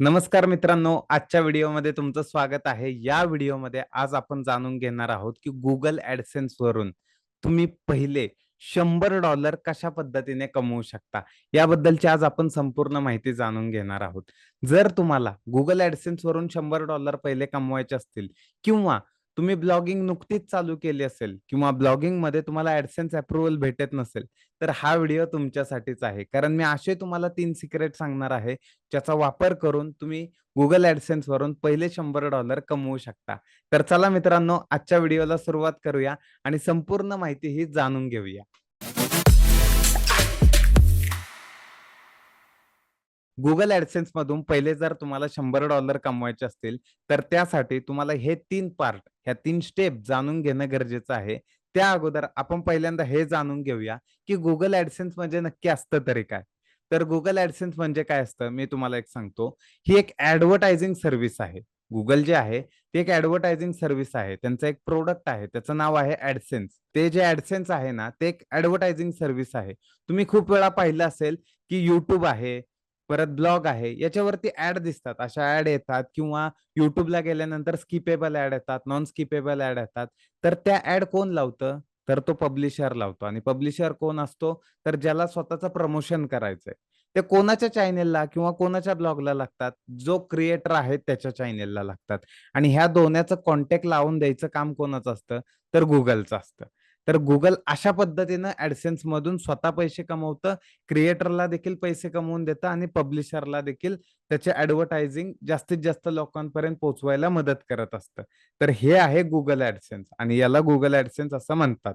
नमस्कार मित्रांनो आजच्या व्हिडिओमध्ये तुमचं स्वागत आहे. या व्हिडिओमध्ये आज आपण जाणून घेणार आहोत की गुगल ऍडसेन्स वरून तुम्ही पहिले शंभर डॉलर कशा पद्धतीने कमवू शकता? याबद्दलची आज आपण संपूर्ण माहिती जाणून घेणार आहोत. जर तुम्हाला गुगल ऍडसेन्स वरून शंभर डॉलर पहिले कमवायचे असतील किंवा तुम्ही ब्लॉगिंग नुकतीच चालू केली असेल किंवा ब्लॉगिंगमध्ये तुम्हाला ऍडसेन्स अप्रुव्हल भेटत नसेल तर हा व्हिडिओ तुमच्यासाठीच आहे. कारण मी असे तुम्हाला तीन सिक्रेट सांगणार आहे ज्याचा वापर करून तुम्ही गुगल ऍडसेन्स वरून पहिले शंभर डॉलर कमवू शकता. तर चला मित्रांनो आजच्या व्हिडिओला सुरुवात करूया आणि संपूर्ण माहिती ही जाणून घेऊया. गुगल ऍडसेन्स मधून पहिले जर तुम्हाला शंभर डॉलर कमवायचे असतील तर त्यासाठी तुम्हाला हे तीन पार्ट ह्या तीन स्टेप जाणून घेणं गरजेचं आहे. त्या अगोदर आपण पहिल्यांदा हे जाणून घेऊया की गुगल ऍडसेन्स म्हणजे नक्की असतं तरी काय. तर गुगल ऍडसेन्स म्हणजे काय असतं? मी तुम्हाला एक सांगतो. ही एक ऍडव्हर्टायझिंग सर्व्हिस आहे. गुगल जे आहे ते एक ऍडव्हर्टायझिंग सर्व्हिस आहे. त्यांचं एक प्रोडक्ट आहे. त्याचं नाव आहे ऍडसेन्स ते जे ऍडसेन्स आहे ना ते एक ऍडव्हर्टायझिंग सर्व्हिस आहे. तुम्ही खूप वेळा पाहिलं असेल की युट्यूब आहे परत ब्लॉग आहे याच्यावरती ऍड दिसतात. अशा ऍड येतात किंवा युट्यूबला गेल्यानंतर स्किपेबल ऍड येतात नॉन स्किपेबल ऍड येतात. तर त्या ऍड कोण लावतं? तर तो पब्लिशर लावतो. आणि पब्लिशर कोण असतो? तर ज्याला स्वतःचं प्रमोशन करायचंय. ते कोणाच्या चॅनेलला किंवा कोणाच्या ब्लॉगला लागतात? जो क्रिएटर आहे त्याच्या चॅनेलला लागतात. आणि ह्या दोन्याचं कॉन्टॅक्ट लावून द्यायचं काम कोणाचं असतं? तर गुगलचं असतं. तर गुगल अशा पद्धतीनं ऍडसेन्स मधून स्वतः पैसे कमवतं. क्रिएटरला देखील पैसे कमवून देतं आणि पब्लिशरला देखील त्याचे ऍडव्हर्टायझिंग जास्तीत जास्त लोकांपर्यंत पोहोचवायला मदत करत असतं. तर हे आहे गुगल ऍडसेन्स आणि याला गुगल ऍडसेन्स असं म्हणतात.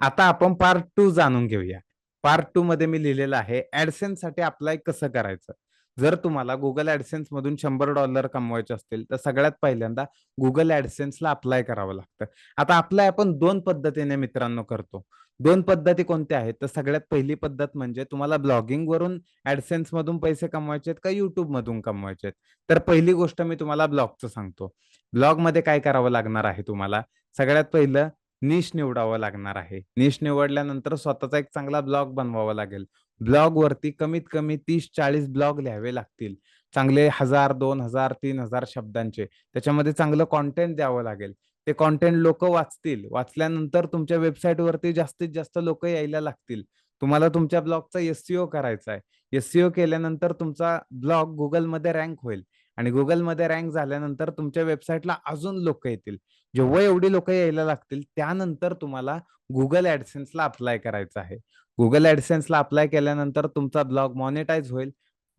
आता आपण पार्ट टू जाणून घेऊया. पार्ट टू मध्ये मी लिहिलेलं आहे ऍडसेन्ससाठी अप्लाय कसं करायचं? जर तुम्हाला गुगल ऍडसेन्स मधून शंभर डॉलर कमवायचे असतील तर सगळ्यात पहिल्यांदा गुगल ऍडसेन्सला अप्लाय करावं लागतं. आता अप्लाय आपण दोन पद्धतीने मित्रांनो करतो. दोन पद्धती कोणत्या आहेत? तर सगळ्यात पहिली पद्धत म्हणजे तुम्हाला ब्लॉगिंग वरून ऍडसेन्स मधून पैसे कमवायचे आहेत का युट्यूब मधून कमवायचे आहेत? तर पहिली गोष्ट मी तुम्हाला ब्लॉगचं सांगतो. ब्लॉगमध्ये काय करावं लागणार आहे तुम्हाला? सगळ्यात पहिलं निश निवडावं लागणार आहे. निश निवडल्यानंतर स्वतःचा एक चांगला ब्लॉग बनवावा लागेल. ब्लॉग वरती कमीत कमी तीस चाळीस ब्लॉग लिहावे लागतील. चांगले हजार दोन हजार तीन हजार शब्दांचे. त्याच्यामध्ये चांगलं कॉन्टेंट द्यावं लागेल. ते कॉन्टेंट लोक वाचतील. वाचल्यानंतर तुमच्या वेबसाईट वरती जास्तीत जास्त लोक यायला लागतील. तुम्हाला तुमच्या ब्लॉगचा एससीओ करायचा आहे एससीओ केल्यानंतर तुमचा ब्लॉग गुगलमध्ये रँक होईल. आणि गुगलमध्ये रँक झाल्यानंतर तुमच्या वेबसाईटला अजून लोक येतील. जेव्हा एवढी लोक यायला लागतील त्यानंतर तुम्हाला गुगल ऍडसेन्सला अप्लाय करायचं आहे. गुगल ऍडसेन्सला अप्लाय केल्यानंतर तुमचा ब्लॉग मॉनिटाईज होईल.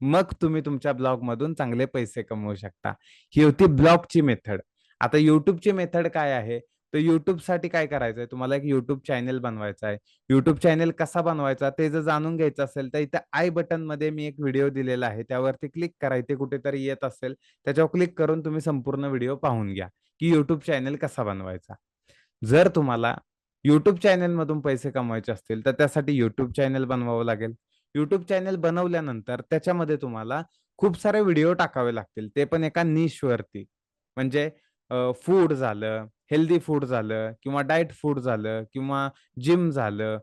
मग तुम्ही तुमच्या ब्लॉग मधून चांगले पैसे कमवू शकता. ही होती ब्लॉगची मेथड आता युट्यूबची मेथड काय आहे? तर युट्यूबसाठी काय करायचंय? तुम्हाला एक युट्यूब चॅनेल बनवायचा आहे युट्यूब चॅनेल कसा बनवायचा? ते जर जाणून घ्यायचं असेल तर इथे आय बटनमध्ये मी एक व्हिडिओ दिलेला आहे. त्यावरती क्लिक करा. इथे कुठेतरी येत असेल त्याच्यावर क्लिक करून तुम्ही संपूर्ण व्हिडिओ पाहून घ्या की युट्यूब चॅनेल कसा बनवायचा. जर तुम्हाला युट्यूब चॅनेल मधून पैसे कमवायचे असतील तर त्यासाठी युट्यूब चॅनेल बनवावं लागेल. युट्यूब चॅनेल बनवल्यानंतर त्याच्यामध्ये तुम्हाला खूप सारे व्हिडिओ टाकावे लागतील. ते पण एका निश वरती. म्हणजे फूड झालं हेल्दी फूड झालं किंवा डाएट फूड झालं किंवा जिम झालं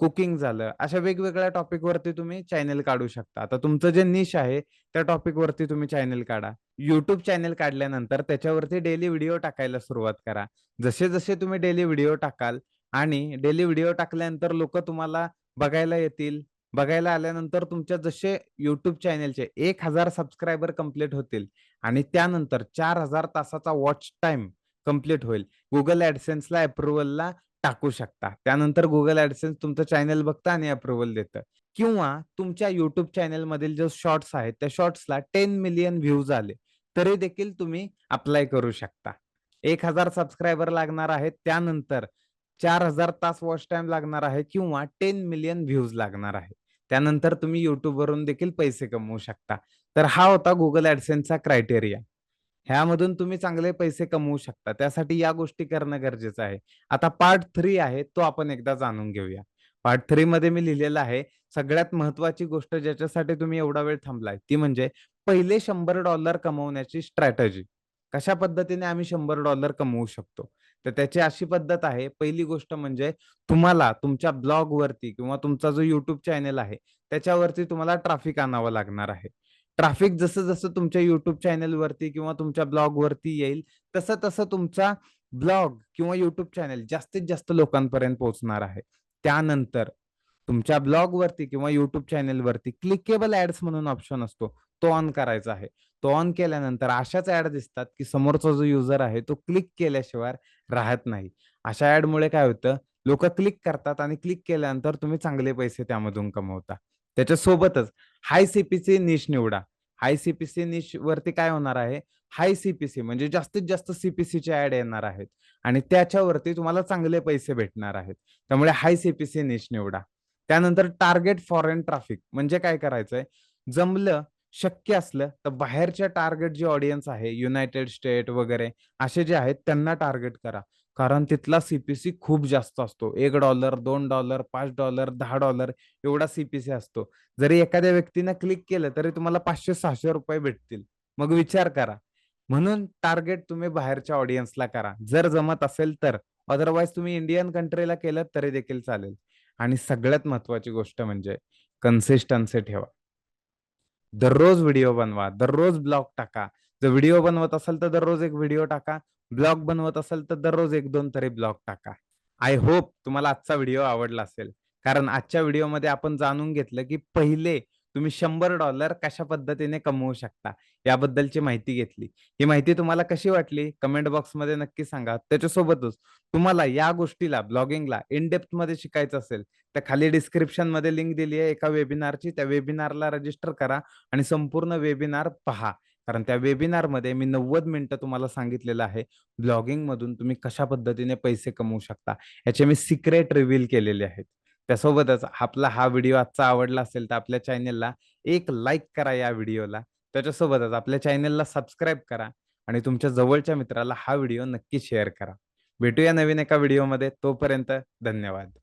कुकिंग झालं अशा वेगवेगळ्या टॉपिक वरती तुम्ही चॅनेल काढू शकता. आता तुमचं जे निश आहे त्या टॉपिक वरती तुम्ही चॅनेल काढा. युट्यूब चॅनेल काढल्यानंतर त्याच्यावरती डेली व्हिडिओ टाकायला सुरुवात करा. जसे जसे तुम्ही डेली व्हिडिओ टाकाल आणि डेली व्हिडिओ टाकल्यानंतर लोक तुम्हाला बघायला येतील. बघायला आल्यानंतर तुमच्या जसे युट्यूब चॅनेलचे एक हजार सबस्क्रायबर कंप्लीट होतील. आणि त्यानंतर चार हजार तासाचा वॉच टाइम कंप्लीट होईल. गुगल ऍडसेन्सला अप्रुव्हलला टाकू शकता. त्यानंतर गुगल ऍडसेन्स तुमचं चॅनल बघता आणि अप्रुव्हल देतं. किंवा तुमच्या युट्यूब चॅनल मधील जो शॉर्ट्स आहेत त्या शॉर्ट्सला टेन मिलियन व्ह्यूज आले. तरी देखील तुम्ही अप्लाय करू शकता. एक हजार सबस्क्रायबर लागणार आहेत. त्यानंतर चार हजार तास वॉच टाइम लागणार आहे किंवा टेन मिलियन व्ह्यूज लागणार आहे. त्यानंतर तुम्ही युट्यूबवरून देखील पैसे कमवू शकता. तर हा होता गुगल ऍडसेन्सचा क्रायटेरिया ह्यामधून तुम्ही चांगले पैसे कमवू शकता. त्यासाठी या गोष्टी करणं गरजेचं आहे. आता पार्ट थ्री आहे तो आपण एकदा जाणून घेऊया. पार्ट थ्री मध्ये मी लिहिलेलं आहे सगळ्यात महत्वाची गोष्ट ज्याच्यासाठी तुम्ही एवढा वेळ थांबलाय ती म्हणजे पहिले शंभर डॉलर कमवण्याची स्ट्रॅटजी कशा पद्धतीने आम्ही शंभर डॉलर कमवू शकतो? तर त्याची अशी पद्धत आहे. पहिली गोष्ट म्हणजे तुम्हाला तुमच्या ब्लॉग वरती किंवा तुमचा जो युट्यूब चॅनेल आहे त्याच्यावरती तुम्हाला ट्रॅफिक आणावं लागणार आहे. ट्रॅफिक जसं-जसं तुमच्या युट्युब चॅनेल वरती किंवा तुमच्या ब्लॉगवरती येईल, तसं-तसं तुमचा ब्लॉग किंवा युट्यूब चॅनेल जास्तीत जास्त लोकांपर्यंत पोहोचणार आहे. त्यानंतर तुमच्या ब्लॉगवरती किंवा युट्युब चॅनेल वरती क्लिकेबल ऍड्स म्हणून ऑप्शन असतो, तो ऑन करायचा आहे. तो ऑन केल्यानंतर अशाच ऍड दिसतात, की समोरचा जो युजर आहे तो क्लिक केल्याशिवाय राहत नाही. अशा ऍडमुळे काय होतं, लोक क्लिक करतात आणि क्लिक केल्यानंतर तुम्ही चांगले पैसे त्यामधून कमवता. त्याच्यासोबतच हाय सीपीसी निश निवडा. हाय सीपीसी निश वरती काय होणार आहे, हाय सीपीसी म्हणजे जास्तीत जास्त सीपीसीचे ऍड येणार आहेत आणि त्याच्यावरती तुम्हाला चांगले पैसे भेटणार आहेत. त्यामुळे हाय सीपीसी निश निवडा. त्यानंतर टार्गेट फॉरेन ट्राफिक म्हणजे काय करायचंय, जमलं, शक्य असलं तर बाहेरच्या टार्गेट जे ऑडियन्स आहे, युनायटेड स्टेट वगैरे असे जे आहेत त्यांना टार्गेट करा. कारण तिथला सीपीसी खूप जास्त असतो. $1, $2, $5, $10 एवढा सीपीसी असतो. जरी एखाद्या व्यक्तीनं क्लिक केलं तरी तुम्हाला ₹500-600 भेटतील. मग विचार करा. म्हणून टार्गेट तुम्ही बाहेरच्या ऑडियन्सला करा. जर जमत असेल तर. अदरवाईज तुम्ही इंडियन कंट्रीला केलं तरी देखील चालेल. आणि सगळ्यात महत्वाची गोष्ट म्हणजे कन्सिस्टन्सी ठेवा. दररोज व्हिडिओ बनवा, दररोज ब्लॉग टाका. जर व्हिडिओ बनवत असाल तर दररोज एक व्हिडिओ टाका. ब्लॉग बनवत असाल तर दररोज 1-2 तरी ब्लॉग टाका. आय होप तुम्हाला आजचा व्हिडिओ आवडला असेल. कारण आजच्या व्हिडिओमध्ये आपण जाणून घेतलं, की पहिले तुम्ही $100 कशा पद्धतीने कमवू शकता, याबद्दलची माहिती घेतली. ही माहिती तुम्हाला कशी वाटली? कमेंट बॉक्समध्ये नक्की सांगा. त्याच्यासोबतच तुम्हाला या गोष्टीला ब्लॉगिंगला इन डेप्थमध्ये शिकायचं असेल, तर खाली डिस्क्रिप्शनमध्ये लिंक दिली आहे एका वेबिनारची. त्या वेबिनारला रजिस्टर करा आणि संपूर्ण वेबिनार पहा. कारण त्या वेबिनारमध्ये मी 90 मिनिटं तुम्हाला सांगितलेलं आहे. ब्लॉगिंगमधून तुम्ही कशा पद्धतीने पैसे कमवू शकता, याचे मी सिक्रेट रिव्हील केलेले आहेत. त्यासोबतच आपला हा व्हिडिओ आजचा आवडला असेल, तर आपल्या चॅनेलला एक लाईक करा या व्हिडिओला. त्याच्यासोबतच आपल्या चॅनेलला सबस्क्राईब करा आणि तुमच्या जवळच्या मित्राला हा व्हिडिओ नक्की शेअर करा. भेटूया नवीन एका व्हिडिओमध्ये. तोपर्यंत धन्यवाद.